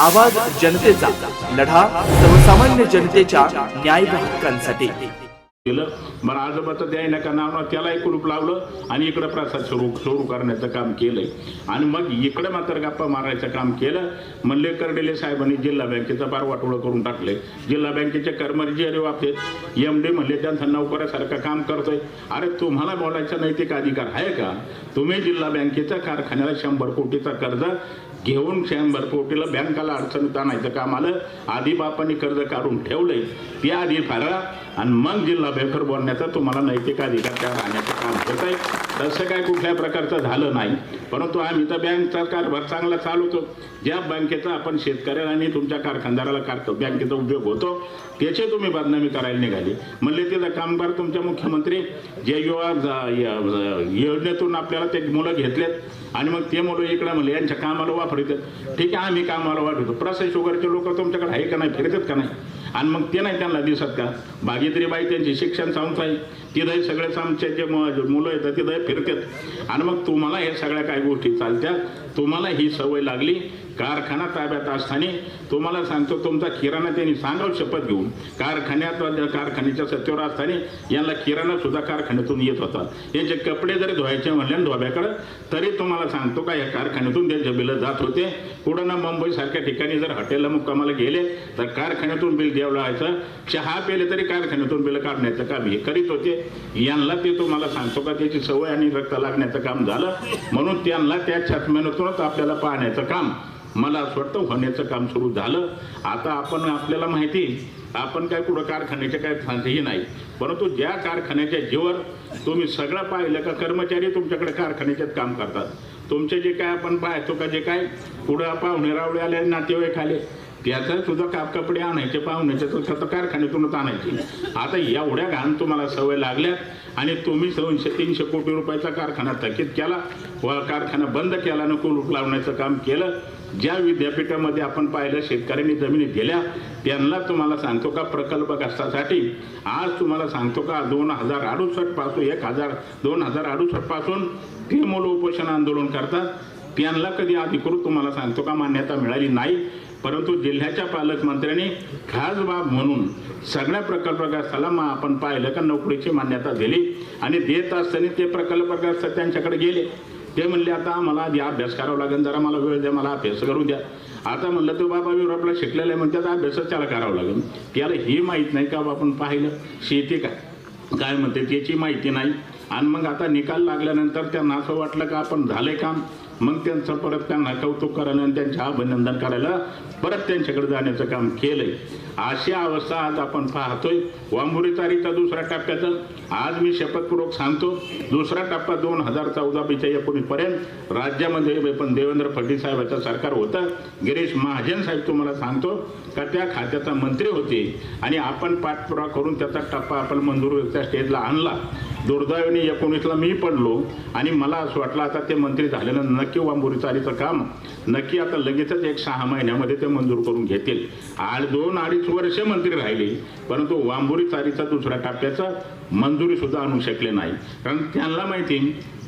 आवाज जनतेचा लढा सर्वसामान्य जनतेच्या न्याय हक्कांसाठी. केलं मला आजोबाचं द्याय नका नाव त्याला त्यालाही कुलूप लावलं आणि इकडं प्रसाद सुरू सुरू करण्याचं काम केलंय. आणि मग इकडं मात्र गप्पा मारायचं काम केलं. म्हणले कर्डेले साहेबांनी जिल्हा बँकेचा पार वाटोळं करून टाकले जिल्हा बँकेचे कर्मचारी अरे एम डी म्हणले त्यांचा नोकऱ्यासारखं काम करतोय. अरे तुम्हाला बोलायचा नैतिक अधिकार आहे का? तुम्ही जिल्हा बँकेच्या कारखान्याला शंभर कोटीचा कर्ज घेऊन शंभर कोटीला बँकाला अडचणीत आणायचं काम आलं. आधी बापाने कर्ज काढून ठेवलंय. त्या आधी फारा आणि मग जिल्हा बेकर बोलण्याचा तुम्हाला नैतिक अधिकार त्या राहण्याचं काम करत आहे. तसं काय कुठल्या प्रकारचं झालं नाही. परंतु आम्ही तर बँकचा कारभार चांगला चालवतो. ज्या बँकेचा आपण शेतकऱ्याला आणि तुमच्या कारखानदाराला कारतो बँकेचा उपयोग होतो. त्याचे तुम्ही बदनामी करायला निघाली. म्हणले तिथं कामगार तुमच्या मुख्यमंत्री जे युवा य- योजनेतून आपल्याला ते मुलं घेतलेत. आणि मग ते मुलं इकडे म्हणले यांच्या कामाला वापरतात. ठीक आहे आम्ही कामाला वापरतो. प्रसाद शुगरचे लोक तुमच्याकडे आहे का नाही? फिरतात का नाही? आणि मग ते नाही त्यांना दिसत का? बाई त्यांची शिक्षण संस्था आहे तिथंही सगळेच आमचे जे म- मुलं येतात तिथं फिरतात. आणि मग तुम्हाला हे सगळ्या काही गोष्टी चालत्या. तुम्हाला ही सवय लागली. कारखाना ताब्यात असताना तुम्हाला सांगतो तुमचा किराणा त्यांनी सांगाव शपथ घेऊन. कारखान्यात कारखान्याच्या सत्तेवर असताना यांना किराणा सुद्धा कारखान्यातून येत होता. यांचे कपडे जरी धुवायचे म्हणले धोब्याकडं तरी तुम्हाला सांगतो का या कारखान्यातून त्यांच्या बिलं जात होते. पुढं ना मुंबईसारख्या ठिकाणी जर हॉटेलला मुक्कामाला गेले तर कारखान्यातून बिल द्यावं लागायचं. चहा पेले तरी कारखान्यातून बिल काढण्याचं काम हे करीत होते. यांना ते तुम्हाला सांगतो का त्याची सवय आणि रक्त लागण्याचं काम झालं. म्हणून त्यांना त्या छातम्यातूनच आपल्याला पाहण्याचं काम मला असं वाटतं होण्याचं काम सुरू झालं. आता आपण आपल्याला माहिती आपण काय कुठं कारखान्याचे काय फांसीही नाही. परंतु ज्या कारखान्याच्या जीवर तुम्ही सगळं पाहिलं का कर्मचारी तुमच्याकडे कारखान्याच्यात काम करतात. तुमचे जे काय आपण पाहतो का जे काय पुढं पाहुणे रावळे आले नातेवाईक आले त्याचा तुझं काप कपडे आणायचे पाहुण्याचे तर खतं कारखान्यातूनच आणायचे. आता एवढ्या घाण तुम्हाला सवय लागल्यात आणि तुम्ही दोनशे तीनशे कोटी रुपयाचा कारखाना थकीत केला व कारखाना बंद केला न कुलूप लावण्याचं काम केलं ज्या विद्यापीठामध्ये आपण पाहिलं शेतकऱ्यांनी जमिनी दिल्या त्यांना तुम्हाला सांगतो का प्रकल्पग्रस्तासाठी आज तुम्हाला सांगतो का दोन हजार अडुसष्टपासून एक हजार दोन हजार अडुसष्टपासून ते मुलं उपोषण आंदोलन करतात. त्यांना कधी अधिकृत तुम्हाला सांगतो का मान्यता मिळाली नाही. परंतु जिल्ह्याच्या पालकमंत्र्यांनी खास बाब म्हणून सगळ्या प्रकल्पग्रस्ताला मग आपण पाहिलं का नोकरीची मान्यता दिली आणि देत असताना ते प्रकल्पग्रस्त त्यांच्याकडे गेले. ते म्हणले आता मला आधी अभ्यास करावा लागेल जरा मला वेळ द्या मला अभ्यास करू द्या. आता म्हणलं तो बाबा युरोपला शिकलेला आहे म्हणतात अभ्यासच त्याला करावा लागेल. त्याला ही माहीत नाही का आपण पाहिलं? शेती काय काय म्हणते त्याची माहिती नाही. आणि मग आता निकाल लागल्यानंतर त्यांना असं वाटलं का आपण झालंय काम? मग त्यांचं परत त्यांना कौतुक करायला आणि त्यांचे अभिनंदन करायला परत त्यांच्याकडे जाण्याचं काम केलंय. अशी अवस्था आज आपण पाहतोय. वांबुरी तारीचा दुसऱ्या टप्प्याचं आज मी शपथपूर्वक सांगतो दुसरा टप्पा दोन हजार चौदा पेक्षा एकोणीसपर्यंत राज्यामध्ये पण देवेंद्र फडणवीस साहेबाचं सरकार होतं. गिरीश महाजन साहेब तुम्हाला सांगतो का त्या खात्याचा मंत्री होते. आणि आपण पाठपुरा करून त्याचा टप्पा आपण मंजूर त्या स्टेजला आणला. दुर्दैवाने एकोणीसला मी पडलो आणि मला असं वाटलं आता ते मंत्री झालेलं नक्की वांबुरीचारीचं काम नक्की आता लगेचच एक सहा महिन्यामध्ये ते मंजूर करून घेतील. आठ दोन अडीच वर्षे मंत्री राहिले परंतु वांबुरी चारीचा दुसऱ्या टप्प्याचा मंजुरीसुद्धा आणू शकले नाही. कारण त्यांना माहिती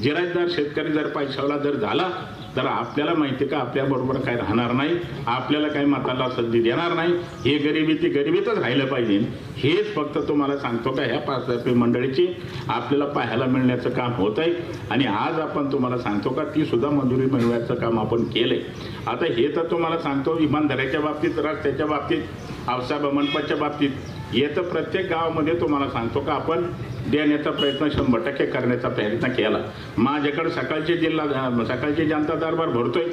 जिराजदार शेतकरी जर पैशावला जर झाला तर आपल्याला माहिती का? आपल्याबरोबर काय राहणार नाही. आपल्याला काही मताला संधी देणार नाही. हे गरिबी ती गरिबीतच राहिलं पाहिजे. हेच फक्त तुम्हाला सांगतो का ह्या पाच मंडळीची आपल्याला पाहायला मिळण्याचं काम होत आहे. आणि आज आपण तुम्हाला सांगतो का ती सुद्धा मंजुरी मिळवायचं काम आपण केलंय. आता हे तर तुम्हाला सांगतो इमानदाऱ्याच्या बाबतीत रस्त्याच्या बाबतीत औसाहेब मंडपाच्या बाबतीत हे तर प्रत्येक गावामध्ये तुम्हाला सांगतो का आपण देण्याचा प्रयत्न शंभर टक्के करण्याचा प्रयत्न केला. माझ्याकडे सकाळचे जिल्हा सकाळची जनता दरबार भरतोय.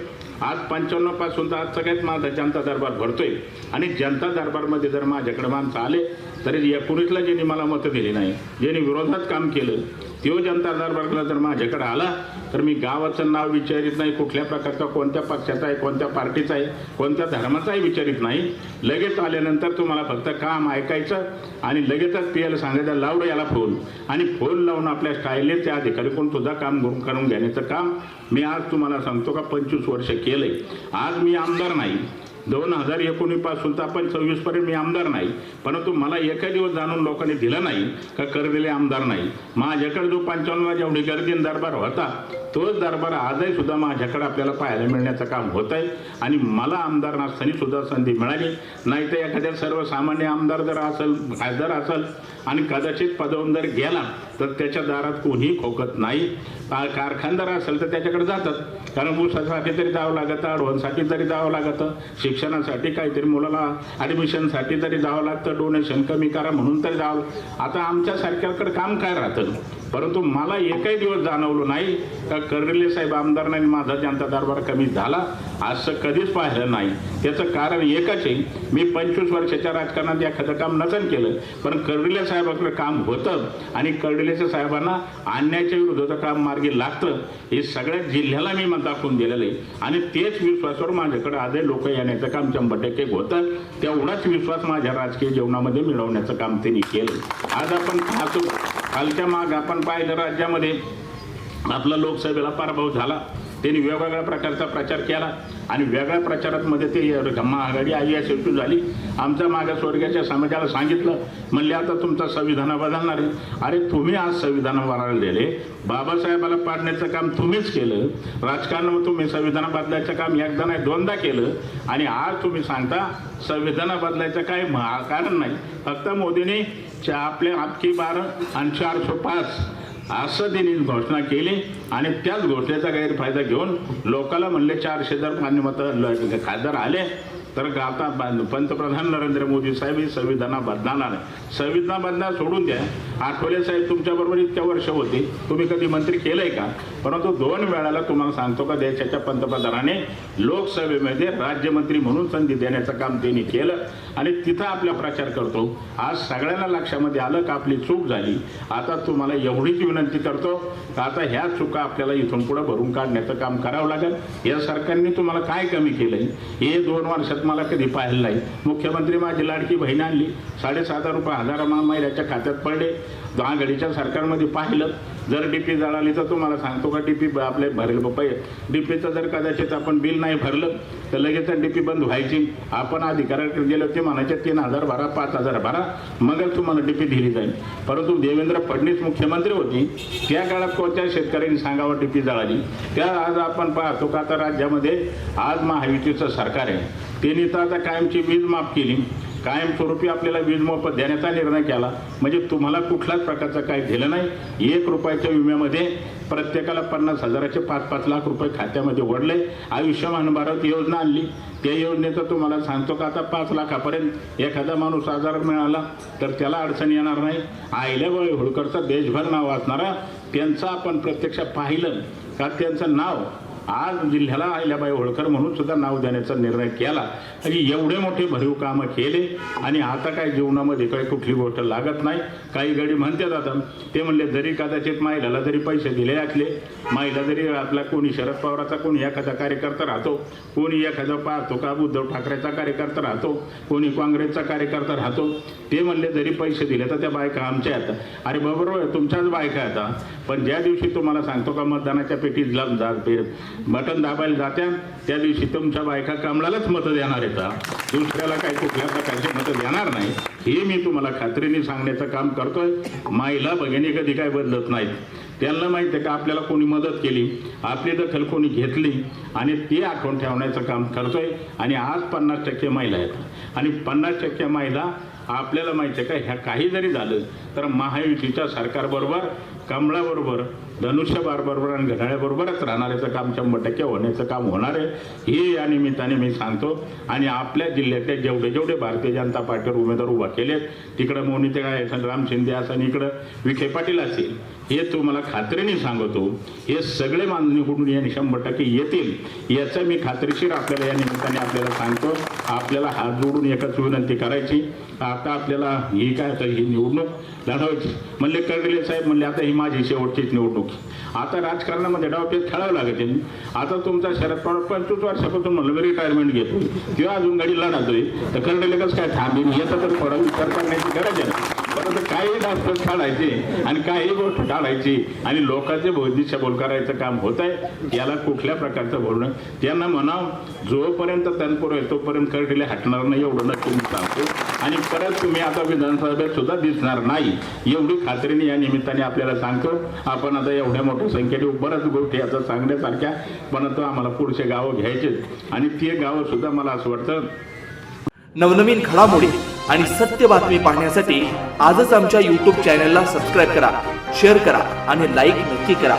आज पंच्याण्णवपासून तर आज सगळ्यात माझा जनता दरबार भरतोय. आणि जनता दरबारमध्ये जर माझ्याकडे माणसं आले तरी एकोणीसला ज्यांनी मला मतं दिली नाही ज्यांनी विरोधात काम केलं तो जनता दरबारला जर माझ्याकडे आला तर मी गावाचं नाव विचारित नाही कुठल्या प्रकारचा कोणत्या पक्षाचा आहे कोणत्या पार्टीचा आहे कोणत्या धर्माचाही विचारित नाही. लगेच आल्यानंतर तुम्हाला फक्त काम ऐकायचं आणि लगेचच पियाला सांगायचं लावडं याला फोन आणि फोन लावून आपल्या स्टाईलने त्या अधिकारी कोण सुद्धा काम करून घेण्याचं काम मी आज तुम्हाला सांगतो का पंचवीस वर्ष केलंय. आज मी आमदार नाही. दोन हजार एकोणीसपासून तर आपण सव्वीसपर्यंत मी आमदार नाही परंतु मला एका दिवस जाणून लोकांनी दिलं नाही का करलेले आमदार नाही. माझ्याकडे जो पंचावन्न जेवढी गर्दीन दरबार होता तोच दरबार आजही सुद्धा माझ्याकडे आपल्याला पाहायला मिळण्याचं काम होत आहे. आणि मला आमदार नसताना सुद्धा संधी मिळाली. नाही तर एखाद्या सर्वसामान्य आमदार जर असेल खासदार असेल आणि कदाचित पदवंदर जर गेला तर त्याच्या दारात कोणीही खोकत नाही. कारखानदार असेल तर त्याच्याकडे जातात. कारण ऊसासाठी तरी जावं लागतं अडवणसाठी तरी जावं लागतं शिक्षणासाठी काहीतरी मुलाला ॲडमिशनसाठी तरी जावं लागतं डोनेशन कमी करा म्हणून तरी जावं आता आमच्यासारख्याकडे काम काय राहतं? परंतु मला एकही दिवस जाणवलं नाही का कर्डिले साहेब आमदारांनी माझा जनता दरबार कमी झाला. असं कधीच पाहिलं नाही. त्याचं कारण एकच आहे मी पंचवीस वर्षाच्या राजकारणात एखादं काम नसन केलं पण कर्डिले साहेबाकडं काम होतं आणि कर्डिलेच्या साहेबांना आणण्याच्या विरोधाचं काम मार्गी लागतं हे सगळ्या जिल्ह्याला मी मग दाखवून दिलेलं आहे. आणि तेच विश्वासावर माझ्याकडे आजही लोक येण्याचं काम शंभर टक्के होतं. तेवढाच विश्वास माझ्या राजकीय जीवनामध्ये मिळवण्याचं काम त्यांनी केलं. आज आपण पाहतो कालच्या माग आपण पाहिलं राज्यामध्ये आपला लोकसभेला पराभव झाला. त्यांनी वेगवेगळ्या प्रकारचा प्रचार केला आणि वेगळ्या प्रचारातमध्ये ते महाआघाडी आई एस एफ झाली. आमच्या मागासवर्गाच्या समाजाला सांगितलं म्हणले आता तुमचा संविधान बदलणार आहे. अरे तुम्ही आज संविधान बदललेले बाबासाहेबाला पाडण्याचं काम तुम्हीच केलं. राजकारणामध्ये तुम्ही संविधान बदलायचं काम एकदा नाही दोनदा केलं. आणि आज तुम्ही सांगता संविधान बदलायचं काय महा- कारण नाही. फक्त मोदींनी आपले आपकी बार आणि चारशे पाच असं त्यांनी घोषणा केली आणि त्याच घोषणेचा गैरफायदा घेऊन लोकांना म्हणले चारशे जर मान्यमत खासदार आले तर आता पंतप्रधान नरेंद्र मोदी साहेब हे संविधाना बदनाला आहे. संविधान बदना सोडून द्या. आठवले साहेब तुमच्याबरोबर इतक्या वर्ष होती. तुम्ही कधी मंत्री केलंय का? परंतु दोन वेळाला तुम्हाला सांगतो का देशाच्या पंतप्रधानाने लोकसभेमध्ये राज्यमंत्री म्हणून संधी देण्याचं काम त्यांनी केलं आणि तिथं आपला प्रचार करतो. आज सगळ्यांना लक्षामध्ये आलं का आपली चूक झाली. आता तुम्हाला एवढीच विनंती करतो का आता ह्या चुका आपल्याला इथून पुढे भरून काढण्याचं काम करावं लागेल. या सरकारने तुम्हाला काय कमी केलंय? हे दोन वर्षात मला कधी पाहिलं नाही. मुख्यमंत्री माझी लाडकी बहीण आणली. साडेसात हजार रुपये हजार महिन्याच्या खात्यात पडले. आघाडीच्या सरकारमध्ये पाहिलं. जर डी पी जळाली तर तुम्हाला सांगतो का डी पी आपले भरेल पप्पा डीपीचं जर कदाचित आपण बिल नाही भरलं तर लगेच डीपी बंद व्हायची. आपण अधिकाऱ्याकडे गेलो ते म्हणायचे तीन हजार भरा पाच हजार भरा मगच तुम्हाला डी पी दिली जाईल. परंतु देवेंद्र फडणवीस मुख्यमंत्री होती. त्या काळात कोणत्या शेतकऱ्यांनी सांगावं डी पी जळाली? त्या आज आपण पाहतो का आता राज्यामध्ये आज महायुतीचं सरकार आहे. त्यांनी तर आता कायमची वीज माफ केली. कायमस्वरूपी आपल्याला वीज मोफत देण्याचा निर्णय केला. म्हणजे तुम्हाला कुठल्याच प्रकारचं काही दिलं नाही. एक रुपयाच्या विम्यामध्ये प्रत्येकाला पन्नास हजाराचे पाच पाच लाख रुपये खात्यामध्ये ओढले आयुष्यमान भारत योजना आणली. त्या योजनेचं तुम्हाला सांगतो का आता पाच लाखापर्यंत एखादा माणूस आजार मिळाला तर त्याला अडचण येणार नाही. आहिल्याबाई होळकरचं देशभर नाव असणारा त्यांचं आपण प्रत्यक्ष पाहिलं का त्यांचं नाव आज जिल्ह्याला अहिल्याबाई होळकर म्हणून सुद्धा नाव देण्याचा निर्णय केला. आणि एवढे मोठे भरीव कामं केले आणि आता काय जीवनामध्ये काही कुठली गोष्ट लागत नाही. काही गडी म्हणतात आता ते म्हणले जरी कदाचित महिलाला जरी पैसे दिले असले महिला जरी आपला कोणी शरद पवाराचा कोणी एखादा कार्यकर्ता राहतो कोणी एखादा पाहतो का उद्धव ठाकरेचा कार्यकर्ता राहतो कोणी काँग्रेसचा कार्यकर्ता राहतो ते म्हणले जरी पैसे दिले तर त्या बायका आमच्या आहेत. अरे बरोबर तुमच्याच बायका आहेत. पण ज्या दिवशी तुम्हाला सांगतो का मतदानाच्या पेटीत लावून जा पे- बटन दाबायला जात्या त्या दिवशी तुमच्या बायका कमलालाच मतं देणार आहेत दुसऱ्याला काही कुठल्या प्रकारचे मतं देणार नाही. हे मी तुम्हाला खात्रीने सांगण्याचं काम करतोय. माईला बघिणी कधी काय बदलत नाहीत. त्यांना माहिती आहे का आपल्याला कोणी मदत केली? आपली दखल कोणी घेतली? आणि ते आठवण ठेवण्याचं काम करतोय. आणि आज पन्नास टक्के महिला आहेत. आणि पन्नास टक्के महिला आपल्याला माहिती आहे का? ह्या काही जरी झालं तर महायुतीच्या सरकारबरोबर कमळाबरोबर धनुष्यबारबरोबर आणि घड्याळ्याबरोबरच राहणाऱ्याचं काम शंभर टक्के होण्याचं काम होणार आहे. हे या निमित्ताने मी सांगतो. आणि आपल्या जिल्ह्यातले जेवढे जेवढे भारतीय जनता पार्टीवर उमेदवार उभा केलेत तिकडं मोनिते काय राम शिंदे असं इकडं विखे पाटील असेल हे तुम्हाला खात्रीने सांगतो. हे सगळे मान निवडून यांनी शंभर टक्के येतील याचं मी खात्रीशीर आपल्याला या निमित्ताने आपल्याला सांगतो. आपल्याला हात जोडून एकच विनंती करायची आता आपल्याला ही काय आता ही निवडणूक लढवायची. म्हणले कर्डिले साहेब म्हणले आता ही माझी शेवटचीच निवडणूक. आता राजकारणामध्ये डावपेच खेळावं लागेल आता तुमचा शरद पवार पंचवीस वर्षापासून म्हणलं मी रिटायरमेंट घेतो किंवा अजून गाडी लढातोय. तर कर्डिले कसं काय थांबेल? याचा तर थोडा विचार करण्याची गरज आहे. परंतु काही डाक्टर काढायचे आणि काही गोष्ट टाळायची आणि लोकांचे दिशाभूल करायचं काम होत आहे याला कुठल्या प्रकारचं बोलणं? त्यांना म्हणावं जोपर्यंत तनपूर आहे तोपर्यंत करडीले हटणार नाही एवढं नक्की मी सांगतो. आणि परत तुम्ही आता विधानसभेत सुद्धा दिसणार नाही. एवढी खात्रीने या निमित्ताने आपल्याला सांगतो आपण आता एवढ्या मोठ्या संख्येने बऱ्याच गोष्टी आता सांगण्यासारख्या परंतु आम्हाला पुढचे गावं घ्यायचेत. आणि ते गावं सुद्धा मला असं वाटतं नवनवीन घडामोडी आणि सत्य बातमी पाहण्यासाठी आजच आमच्या यूट्यूब चॅनलला सबस्क्राईब करा शेअर करा आणि लाईक नक्की करा.